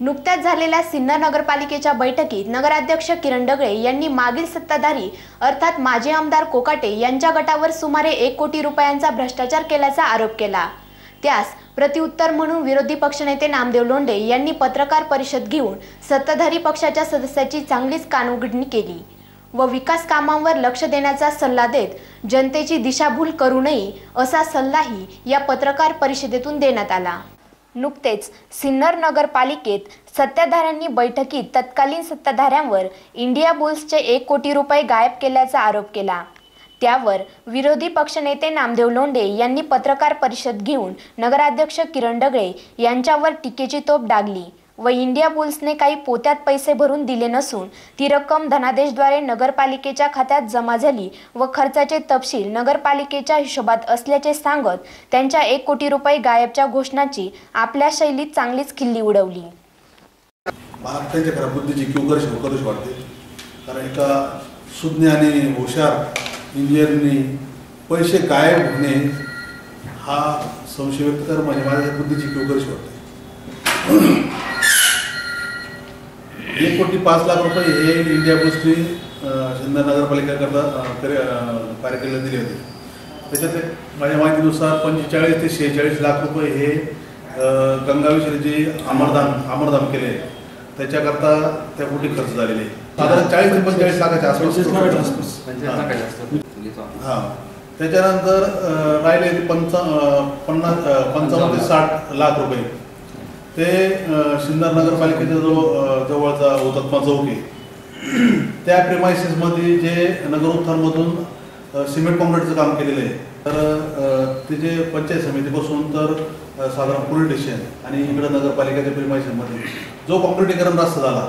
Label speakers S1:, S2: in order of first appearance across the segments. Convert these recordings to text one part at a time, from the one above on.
S1: नुकत्याच झालेल्या सिन्नर नगरपालिकेच्या बैठकीत नगराध्यक्ष किरण डगळे यांनी मागील सत्ताधारी अर्थात माजी आमदार कोकाटे यांच्या गटावर सुमारे एक कोटी रुपयांचा भ्रष्टाचार केल्याचा आरोप केला. त्यास प्रतिउत्तर म्हणून विरोधी पक्षनेते नामदेव लोंढे यांनी पत्रकार परिषद घेऊन सत्ताधारी पक्षाच्या सदस्याची चांगलीच कानउघडणी केली व विकास कामांवर लक्ष देण्याचा सल्ला देत जनतेची दिशाभूल करू नये असा सल्लाही या पत्रकार परिषदेतून देण्यात आला. नुकतेच सिन्नर नगरपालिकेत सत्ताधाऱ्यांनी बैठकीत तत्कालीन सत्ताधाऱ्यांवर इंडिया बुल्सचे एक कोटी रुपये गायब केल्याचा आरोप केला. त्यावर विरोधी पक्षनेते नामदेव लोंढे यांनी पत्रकार परिषद घेऊन नगराध्यक्ष किरण डगळे यांच्यावर टीकेची तोप डागली. व इंडिया बुल्सने काही पोत्यात पैसे भरून दिले नसून ती रक्कम धनादेशद्वारे नगरपालिकेच्या खात्यात जमा झाली व खर्चाचे तपशील नगरपालिकेच्या हिशोबात असल्याचे सांगत त्यांच्या एक कोटी रुपये गायबच्या घोषणाची आपल्या शैलीत चांगलीच खिल्ली उडवली.
S2: मला त्यांच्या खऱ्या बुद्धीची वाटते कारण एका सुज्ञ आणि हुशार इंजिनियरनी पैसे गायब होणे हा संशय व्यक्त कर म्हणजे माझ्या बुद्धीची किवकरशी वाटते एक कोटी पाच लाख रुपये हे इंडिया बुल्सनी सिन्नर नगरपालिकेकरता कार्यक्रमाला दिले होते. त्याच्यात माझ्या माहितीनुसार पंचेचाळीस ते शेहेचाळीस लाख रुपये हे गंगाविषयी जे अमरदान अमरदान केले. त्याच्याकरता त्या कोटी खर्च झालेले. आहे. साधारण चाळीस ते पंचेचाळीस लाखाच्या आसपास हां. त्याच्यानंतर राहिले पंचा पन्नास पंचावन्न ते साठ लाख रुपये. ते अं, सिन्नर नगरपालिकेचा जो जवळचा हुतात्मा चौक आहे. त्या प्रेमायसेसमध्ये जे नगर उत्थानमधून सिमेंट कॉन्क्रीटचं काम केलेलं आहे. तर तिचे पंचायत समितीपासून तर साधारण पोलीस स्टेशन आणि इकडं नगरपालिकेच्या प्रेमायसेसमध्ये जो कॉन्क्रिटीकरण रस्ता झाला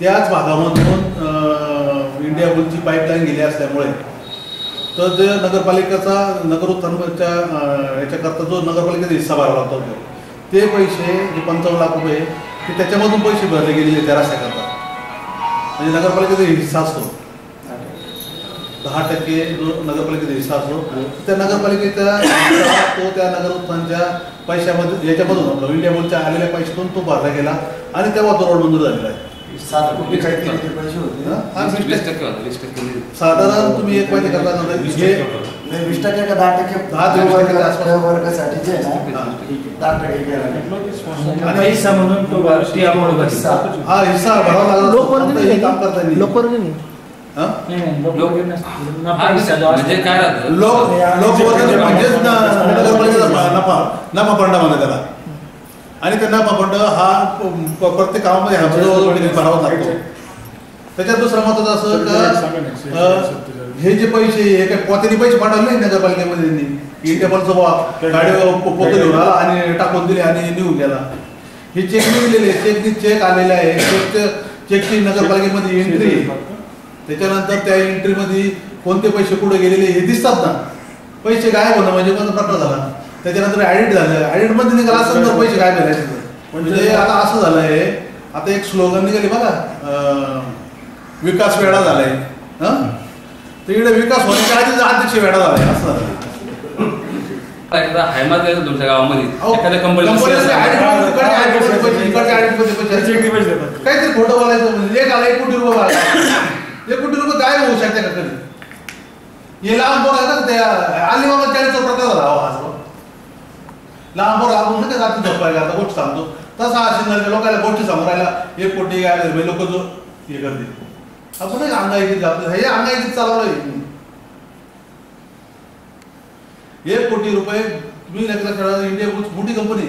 S2: त्याच भागामधून इंडिया बुलची पाईपलाईन गेली असल्यामुळे तर जे नगरपालिकेचा नगर उत्थानच्या याच्याकरता जो नगरपालिकेचा हिस्सा भरावा लागतो ते पैसे जे पंचावन्न लाख रुपये ते त्याच्यामधून पैसे भरले गेलेले त्या रस्त्याकरता. म्हणजे नगरपालिकेचा हिस्सा असतो. दहा टक्के जो नगरपालिकेचा हिस्सा असतो त्या नगरपालिकेचा तो त्या नगर उत्थानच्या पैशामध्ये याच्यामधून आपलं इंडिया आलेल्या पैशातून तो भरला गेला आणि तेव्हा तो रोड मंजूर झालेला आहे.
S3: सात कोटी काहीतरी ते पैसे होते
S2: हा? हा, वीस
S4: वीस
S2: टक्के.
S4: टक्के होतं, वीस टक्के दिले.
S2: साधारण तुम्ही एक माहिती करता नंतर हे
S3: नाही, वीस टक्के का दहा टक्के
S2: दहा ते वीस टक्केच्या आसपास.
S3: त्या वर्गासाठी जे आहे ना
S2: हा.
S3: दहा टक्के केलं
S2: आणि
S5: पैसा म्हणून तो ती amount भरली.
S3: सहा.
S2: हा हिस्सा भरावा लागला फक्त हे काम करता येईल. हा?
S5: नाही, नाही, लोक
S4: लोक-
S5: वगैरे नसतील. नफा
S4: हा,
S5: हिस्सा जो
S4: म्हणजे
S5: असतो.
S4: काय राहतं
S2: लोक लोक वर्ग म्हणजेच ना नगरपालिकेचा नफा नफा फंड म्हणा त्याला आणि त्या नफा फंड हा प्रत्येक कामामध्ये जवळजवळ भरावा लागतो. त्याच्यात दुसरं महत्वाचं असं का हे जे पैसे हे काय पोत्याने पैसे पाठवले नाही नगरपालिकेमध्ये त्यांनी. इंडिया गाडीवर पो- पोतं घेऊन आला आणि टाकून दिले आणि निघून गेला. हे चेक दिलेले चेकनी चेक आलेले आहे. चेक चेकची नगरपालिकेमध्ये एंट्री त्याच्यानंतर त्या एंट्रीमध्ये कोणते पैसे कुठे गेलेले हे दिसतात ना. पैसे गायब होणं म्हणजे कोणता प्रकार झाला? त्याच्यानंतर ऍडिट झालं. ऍडिटमध्ये निघाला असं तर पैसे गायब झाले म्हणजे आता असं झालंय. आता एक स्लोगन निघाली बघा. विकास वेळा झालाय. हं? तर इकडे विकास होण्याच्या आधीच अध्यक्ष वेळा झालाय. असं झालं
S4: तुमच्या गावामध्ये. एखाद्या कंपनी.
S2: काहीतरी खोटं बोलायचं म्हणजे. एक आला एक कोटी रुपये आला एक कोटी रुपये काय होऊ शकते का कधी? हे लहान ना त्या अलिबाबा चाळीसचा प्रकार झाला. अहो पोर आपण नाही का रात्री झोपायला आता गोष्ट सांगतो तसा असेल लोकांना गोष्टी राहिला। एक कोटी काय लोक जो हे करते आपण नाही अंगाईकीत जातो हे अंगाईकीत चालवलं एक कोटी रुपये तुम्ही लक्षात ठेवा इंडिया मोठी कंपनी।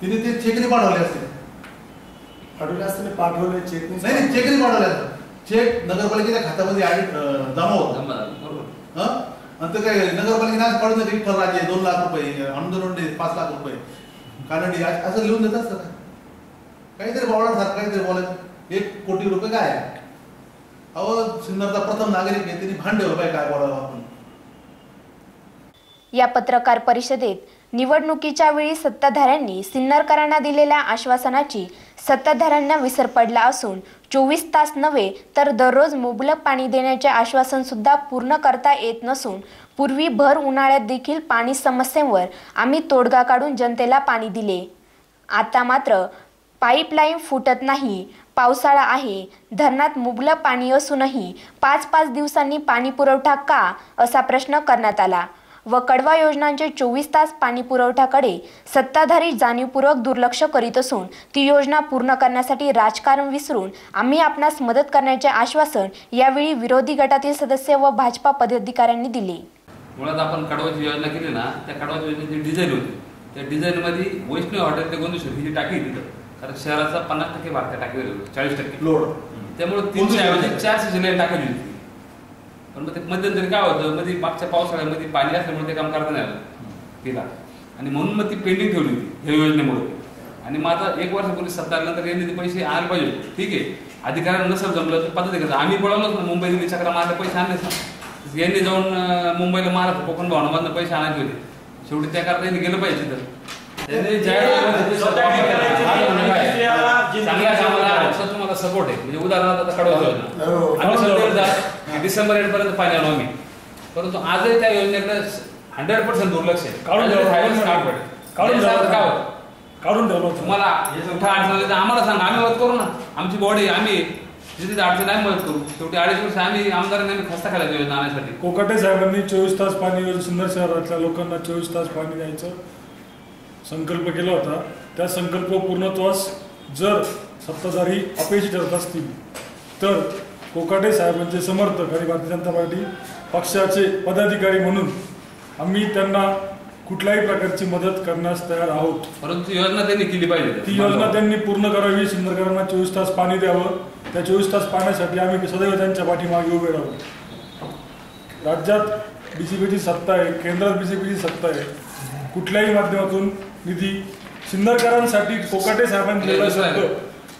S2: तिने ते चेकने पाठवले असते
S3: पाठवले असताना पाठवले चेक
S2: नाही नाही चेकने पाठवले असते चेक नगरपालिकेच्या खात्यामध्ये जमा होतो
S4: बरोबर।
S2: हं? आणि ते काय नगरपालिकेने आज काढून देते राजे दोन लाख रुपये अंदोलंडे पाच लाख रुपये. कानडी असं लिहून देत असतं का काहीतरी काहीतरी बोलायचं. एक कोटी रुपये काय? अहो सिन्नरचा प्रथम नागरिक आहे त्यांनी भांडे ठेवलं काय बोलावं आपण?
S1: या पत्रकार परिषदेत निवडणुकीच्या वेळी सत्ताधाऱ्यांनी सिन्नरकरांना दिलेल्या आश्वासनाची सत्ताधाऱ्यांना विसर पडला असून चोवीस तास नव्हे तर दररोज मुबलक पाणी देण्याचे आश्वासनसुद्धा पूर्ण करता येत नसून पूर्वी भर उन्हाळ्यात देखील पाणी समस्येवर आम्ही तोडगा काढून जनतेला पाणी दिले. आता मात्र पाईपलाईन फुटत नाही पावसाळा आहे धरणात मुबलक पाणी असूनही पाच पाच दिवसांनी पाणी पुरवठा का? असा प्रश्न करण्यात आला. व कडवा योजनांचे चोवीस तास पाणी पुरवठ्याकडे सत्ताधारी जाणीवपूर्वक दुर्लक्ष करीत असून ती योजना पूर्ण करण्यासाठी राजकारण विसरून आम्ही आपणास मदत करण्याचे आश्वासन यावेळी विरोधी गटातील सदस्य व भाजपा पदाधिकाऱ्यांनी दिले.
S4: मुळात आपण कडवाची योजना केली ना त्या कडवाची योजनेची डिझाईन होती त्या डिझाईनमध्ये वैष्णव हॉटेल ते गोंदेश्वर ही जी टाकी तिथं कारण शहराचा पन्नास टक्के भाग त्या टाकीवर चाळीस टक्के.
S2: लोड.
S4: त्यामुळे तीनशे ऐवजी चारशे जिल्ह्यात टाकायची होती. पण मग ते मध्यंतरी काय होतं मध्ये मागच्या पावसाळ्यामध्ये पाणी असल्यामुळे ते काम करता नाही आलं. तिला. आणि म्हणून मग ती पेंडिंग ठेवली होती ह्या योजनेमुळे. आणि मग आता एक वर्षापूर्वी सत्ता आल्यानंतर यांनी ते पैसे आणायला पाहिजे. ठीक आहे. अधिकाऱ्यांना नसेल जमलं तर पद्धती कसं आम्ही बोलावलोच ना मुंबई दिल्ली चक्रा मारले पैसे आणलेच ना यांनी जाऊन मुंबईला महाराष्ट्र कोकण भवनामधनं पैसे आणायचे होते शेवटी त्या करता यांनी गेलं पाहिजे तिथं त्यांनी ज्या वेळेला ते स्वतः आता म्हणजे काय? चांगल्या कामाला पक्षाचा तुम्हाला सपोर्ट आहे. म्हणजे उदाहरणार्थ आता कडवा योजना
S3: हो.
S4: आम्ही सध्या जा- डिसेंबर एंड पर्यंत पाणी आणू आम्ही. परंतु आजही त्या योजनेकडे हंड्रेड पर्सेंट दुर्लक्ष आहे.
S5: काढून. काढून.
S4: काय होतं?
S5: काढून ठेवलं.
S4: तुम्हाला कुठं अडचण आली तर आम्हाला सांगा आम्ही मदत करू ना. आमची बॉडी आम्ही जिथे अडचण आहे मदत करू. शेवटी अडीच वर्ष आम्ही आमदारांनी आम्ही खस्ता खायला योजना आणण्यासाठी
S5: कोकाटे साहेबांनी चोवीस तास पाणी सुंदर शहरातल्या लोकांना चोवीस तास पाणी द्यायचं संकल्प केला होता. त्या संकल्प पूर्णत्वास जर सत्ताधारी अपयशी ठरत असतील. तर कोकाटे साहेबांचे समर्थक आणि भारतीय जनता पार्टी पक्षाचे पदाधिकारी म्हणून आम्ही त्यांना कुठल्याही प्रकारची मदत करण्यास तयार आहोत.
S4: परंतु योजना त्यांनी केली पाहिजे.
S5: ती योजना त्यांनी पूर्ण करावी सुंदरकरांना चोवीस तास पाणी द्यावं. त्या चोवीस तास पाण्यासाठी आम्ही सदैव त्यांच्या पाठीमागे उभे राहू. राज्यात बीजेपीची सत्ता आहे केंद्रात बीजेपीची सत्ता आहे. कुठल्याही माध्यमातून निधी सिन्नरकरांसाठी कोकाटे साहेबांनी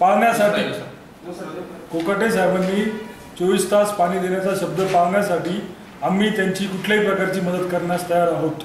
S5: पाळण्यासाठी. कोकाटे साहेबांनी चोवीस तास पाणी देण्याचा शब्द पाळण्यासाठी आम्ही त्यांची कुठल्याही प्रकारची मदत करण्यास तयार आहोत.